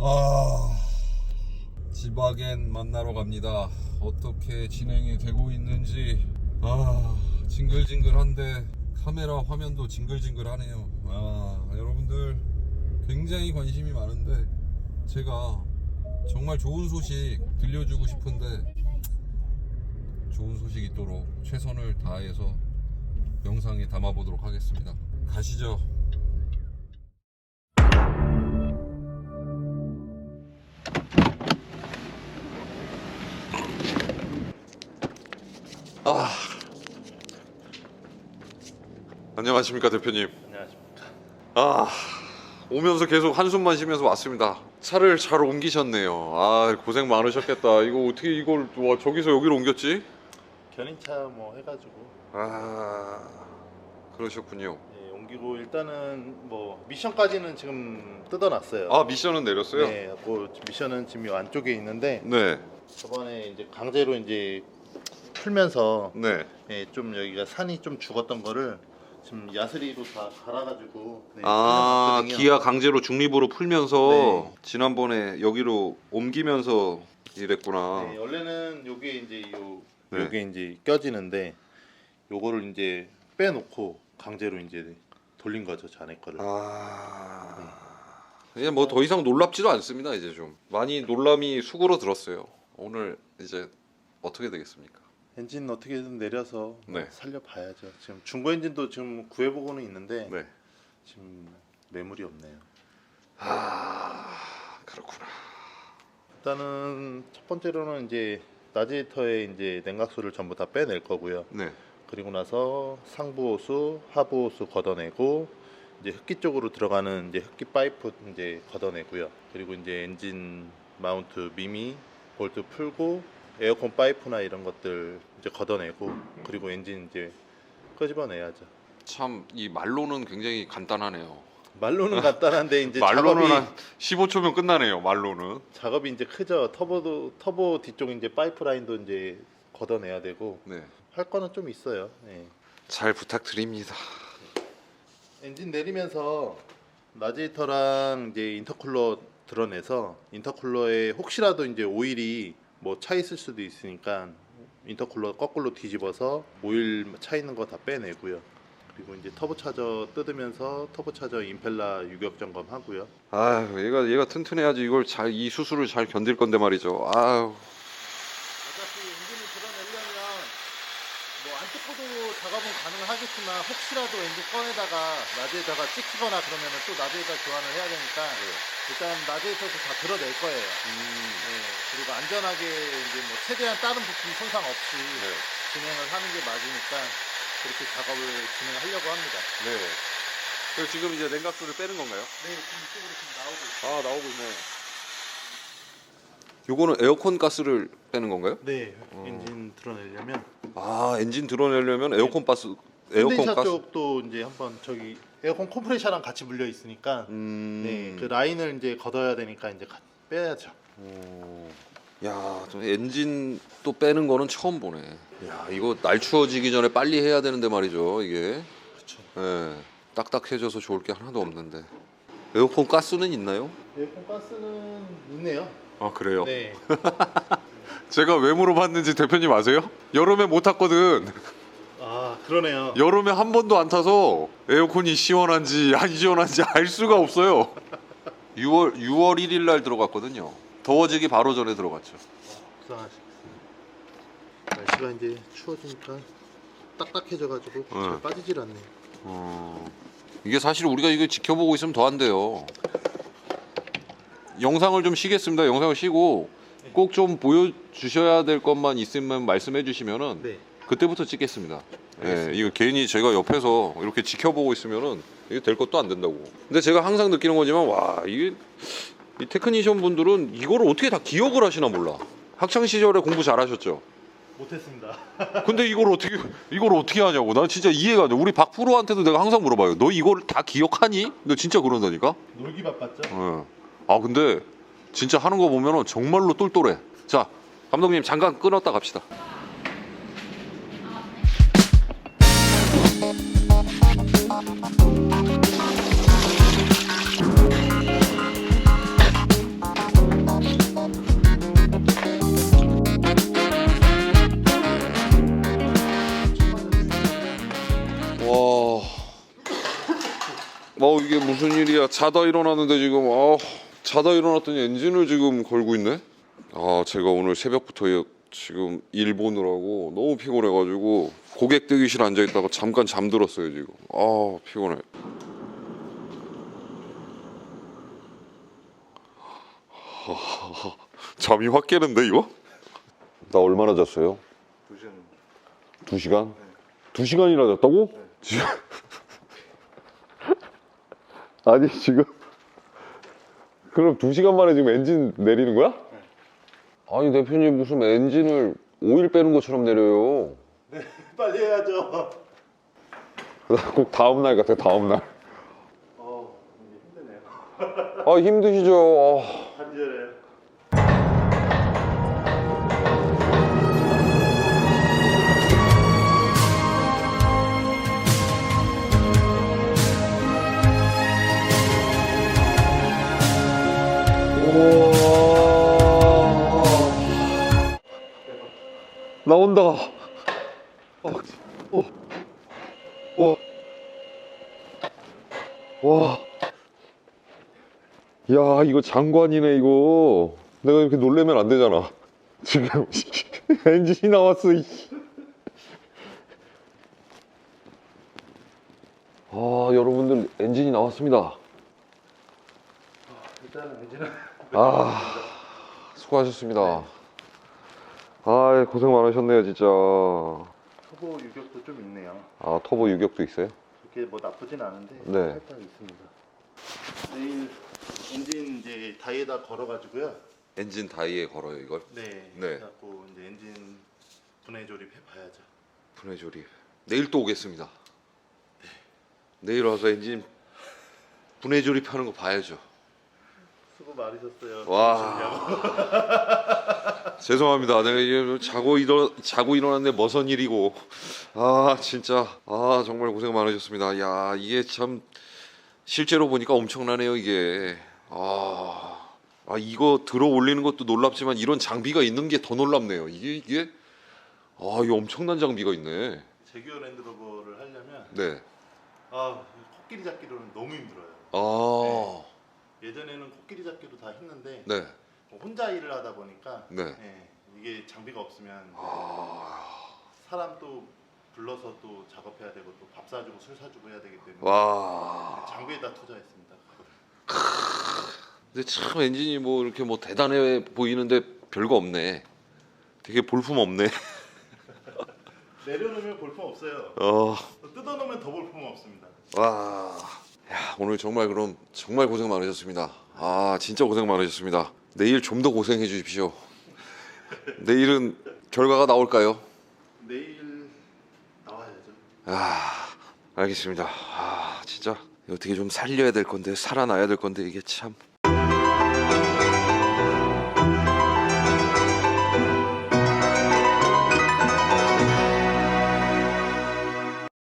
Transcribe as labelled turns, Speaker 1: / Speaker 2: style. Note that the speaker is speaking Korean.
Speaker 1: 아 지바겐 만나러 갑니다. 어떻게 진행이 되고 있는지 아 징글징글한데 카메라 화면도 징글징글하네요. 아 여러분들 굉장히 관심이 많은데 제가 정말 좋은 소식 들려주고 싶은데 좋은 소식 있도록 최선을 다해서 영상에 담아보도록 하겠습니다. 가시죠. 아 안녕하십니까 대표님.
Speaker 2: 안녕하십니까.
Speaker 1: 아 오면서 계속 한숨만 쉬면서 왔습니다. 차를 잘 옮기셨네요. 아 고생 많으셨겠다. 이거 어떻게 이걸 와 저기서 여기로 옮겼지?
Speaker 2: 견인차 뭐 해가지고
Speaker 1: 아 그러셨군요.
Speaker 2: 예, 옮기고 일단은 뭐 미션까지는 지금 뜯어놨어요.
Speaker 1: 아 미션은 내렸어요?
Speaker 2: 네, 그 미션은 지금 이 안쪽에 있는데
Speaker 1: 네.
Speaker 2: 저번에 이제 강제로 이제 풀면서
Speaker 1: 네.
Speaker 2: 예, 좀 여기가 산이 좀 죽었던 거를 지금 야스리로 다 갈아가지고 네,
Speaker 1: 아
Speaker 2: 풀어놨거든요.
Speaker 1: 기아 강제로 중립으로 풀면서
Speaker 2: 네.
Speaker 1: 지난번에 여기로 옮기면서 이랬구나.
Speaker 2: 네, 원래는 요게 이제 요
Speaker 1: 네.
Speaker 2: 요게 이제 껴지는데 요거를 이제 빼놓고 강제로 이제 돌린 거죠 자네 거를.
Speaker 1: 아 이제 뭐 더 이상 놀랍지도 않습니다. 이제 좀 많이 놀람이 수고로 들었어요. 오늘 이제 어떻게 되겠습니까?
Speaker 2: 엔진 어떻게든 내려서
Speaker 1: 네.
Speaker 2: 살려봐야죠. 지금 중고 엔진도 지금 구해보고는 있는데
Speaker 1: 네.
Speaker 2: 지금 매물이 없네요.
Speaker 1: 아 그렇구나.
Speaker 2: 일단은 첫 번째로는 이제 라디에이터에 이제 냉각수를 전부 다 빼낼 거고요.
Speaker 1: 네.
Speaker 2: 그리고 나서 상부 호수, 하부 호수 걷어내고 이제 흡기 쪽으로 들어가는 이제 흡기 파이프 이제 걷어내고요. 그리고 이제 엔진 마운트 미미 볼트 풀고 에어컨 파이프나 이런 것들 이제 걷어내고 그리고 엔진 이제 끄집어내야죠.
Speaker 1: 참 이 말로는 굉장히 간단하네요.
Speaker 2: 말로는 간단한데 이제
Speaker 1: 말로는
Speaker 2: 작업이
Speaker 1: 한 15초면 끝나네요. 말로는.
Speaker 2: 작업이 이제 크죠. 터보도 터보 뒤쪽 이제 파이프 라인도 이제 걷어내야 되고
Speaker 1: 네.
Speaker 2: 할 거는 좀 있어요. 예.
Speaker 1: 잘 부탁드립니다.
Speaker 2: 엔진 내리면서 라디에이터랑 이제 인터쿨러 드러내서 인터쿨러에 혹시라도 이제 오일이 뭐 차 있을 수도 있으니까 인터쿨러 거꾸로 뒤집어서 오일 차 있는 거 다 빼내고요. 그리고 이제 터보 차저 뜯으면서 터보 차저 임펠라 유격 점검 하고요.
Speaker 1: 아유 얘가 얘가 튼튼해야지 이걸 잘 이 수술을 잘 견딜 건데 말이죠. 아유
Speaker 2: 어차피 엔진을 드러내려면 뭐 안 뜯고도 작업은 가능하겠지만 혹시라도 엔진 꺼내다가 라디에이터가 찍히거나 그러면 또 라디에이터 교환을 해야 되니까 일단 라디에이터도 다 드러낼 거예요. 네, 그리고 안전하게 이제 뭐 최대한 다른 부품 손상 없이 진행을 하는 게 맞으니까 그렇게 작업을 진행하려고 합니다.
Speaker 1: 네. 그리고 지금 이제 냉각수를 빼는 건가요?
Speaker 2: 네, 지금 이쪽으로 지금 나오고 있어요.
Speaker 1: 아 나오고 있네. 요거는 에어컨 가스를 빼는 건가요?
Speaker 2: 네, 엔진 드러내려면
Speaker 1: 아 엔진 드러내려면 에어컨 가스 에어컨 가스.
Speaker 2: 쪽도 이제 한번 저기 에어컨 컴프레셔랑 같이 물려 있으니까
Speaker 1: 음.
Speaker 2: 네, 그 라인을 이제 걷어야 되니까 이제 가- 빼야죠.
Speaker 1: 오. 야, 저 엔진 또 빼는 거는 처음 보네. 야, 이거 날 추워지기 전에 빨리 해야 되는데 말이죠, 이게.
Speaker 2: 그렇죠.
Speaker 1: 예. 딱딱해져서 좋을 게 하나도 없는데. 에어컨 가스는 있나요?
Speaker 2: 에어컨 가스는 있네요.
Speaker 1: 아, 그래요?
Speaker 2: 네.
Speaker 1: 제가 왜 물어봤는지 대표님 아세요? 여름에 못 탔거든.
Speaker 2: 아 그러네요.
Speaker 1: 여름에 한 번도 안 타서 에어컨이 시원한지 안 시원한지 알 수가 없어요. 6월 6월 1일 날 들어갔거든요. 더워지기 바로 전에 들어갔죠.
Speaker 2: 불쌍하시겠어요. 날씨가 이제 추워지니까 딱딱해져가지고 잘
Speaker 1: 네.
Speaker 2: 빠지질 않네요.
Speaker 1: 어, 이게 사실 우리가 이거 지켜보고 있으면 더 안 돼요. 영상을 좀 쉬겠습니다. 영상을 쉬고 꼭 좀 보여주셔야 될 것만 있으면 말씀해 주시면은
Speaker 2: 네.
Speaker 1: 그때부터 찍겠습니다. 예. 이거 괜히 제가 옆에서 이렇게 지켜보고 있으면은 이게 될 것도 안 된다고. 근데 제가 항상 느끼는 거지만 와 이게 이 테크니션 분들은 이걸 어떻게 다 기억을 하시나 몰라. 학창 시절에 공부 잘하셨죠.
Speaker 2: 못했습니다.
Speaker 1: 근데 이걸 어떻게 이걸 어떻게 하냐고 난 진짜 이해가 안 돼. 우리 박 프로한테도 내가 항상 물어봐요. 너 이걸 다 기억하니? 너 진짜 그런다니까.
Speaker 2: 놀기 바빴죠?
Speaker 1: 예. 아 근데 진짜 하는 거 보면 은 정말로 똘똘해 자 감독님 잠깐 끊었다 갑시다 와, 뭐 이게 무슨 일이야? 자다 일어났는데 지금 어. 자다 일어났더니 엔진을 지금 걸고 있네. 아 제가 오늘 새벽부터 지금 일 보느라고 너무 피곤해가지고 고객 대기실 앉아 있다가 잠깐 잠들었어요 지금. 아 피곤해. 잠이 확 깨는데 이거? 나 얼마나 잤어요?
Speaker 2: 두 시간.
Speaker 1: 두 시간? 두 시간이나 잤다고? 지금 아니 지금 그럼 두 시간 만에 지금 엔진 내리는 거야? 아니 대표님 무슨 엔진을 오일 빼는 것처럼 내려요.
Speaker 2: 빨리 해야죠.
Speaker 1: 꼭 다음 날 같아 다음 날.
Speaker 2: 어, 이게 힘드네요.
Speaker 1: 아 힘드시죠. 아.
Speaker 2: 간절해.
Speaker 1: 나온다. 어, 어, 어. 와. 야, 이거 장관이네, 이거. 내가 이렇게 놀래면 안 되잖아. 지금 엔진이 나왔어. 이. 아, 여러분들 엔진이 나왔습니다.
Speaker 2: 일단은 엔진은
Speaker 1: 아, 수고하셨습니다. 아, 고생 많으셨네요, 진짜.
Speaker 2: 초보 유격도 좀 있네요.
Speaker 1: 아, 터보 유격도 있어요?
Speaker 2: 그렇게 뭐 나쁘진 않은데
Speaker 1: 네.
Speaker 2: 살짝 있습니다. 내일 엔진 이제 다이에다 걸어가지고요.
Speaker 1: 엔진 다이에 걸어요, 이걸?
Speaker 2: 네.
Speaker 1: 네.
Speaker 2: 그래갖고 이제 엔진 분해 조립해 봐야죠.
Speaker 1: 분해 조립. 내일 또 오겠습니다. 내일 와서 엔진 분해 조립하는 거 봐야죠.
Speaker 2: 수고 많으셨어요.
Speaker 1: 와. 죄송합니다. 내가 이게 자고 일어 자고 일어났는데 머선 일이고. 아 진짜 아 정말 고생 많으셨습니다. 야 이게 참 실제로 보니까 엄청나네요 이게. 아, 아 이거 들어 올리는 것도 놀랍지만 이런 장비가 있는 게 더 놀랍네요. 이게 이게 아 이거 엄청난 장비가 있네.
Speaker 2: 제규어 랜드로버를 하려면
Speaker 1: 네.
Speaker 2: 아 코끼리 잡기로는 너무 힘들어요.
Speaker 1: 아
Speaker 2: 예전에는 코끼리 잡기로 다 했는데
Speaker 1: 네.
Speaker 2: 뭐 혼자 일을 하다 보니까
Speaker 1: 네.
Speaker 2: 예, 이게 장비가 없으면
Speaker 1: 아,
Speaker 2: 사람 또 불러서 또 작업해야 되고 또 밥 사주고 술 사주고 해야 되기 때문에
Speaker 1: 와.
Speaker 2: 장비에다 투자했습니다.
Speaker 1: 근데 참 엔진이 뭐 이렇게 뭐 대단해 보이는데 별거 없네. 되게 볼품 없네.
Speaker 2: 내려놓으면 볼품 없어요.
Speaker 1: 어,
Speaker 2: 뜯어놓으면 더 볼품 없습니다.
Speaker 1: 와. 야, 오늘 정말 그럼 정말 고생 많으셨습니다. 아, 진짜 고생 많으셨습니다. 내일 좀 더 고생해 주십시오. 내일은 결과가 나올까요?
Speaker 2: 내일 나와야죠.
Speaker 1: 아, 알겠습니다. 아, 진짜 어떻게 좀 살려야 될 건데 살아나야 될 건데 이게 참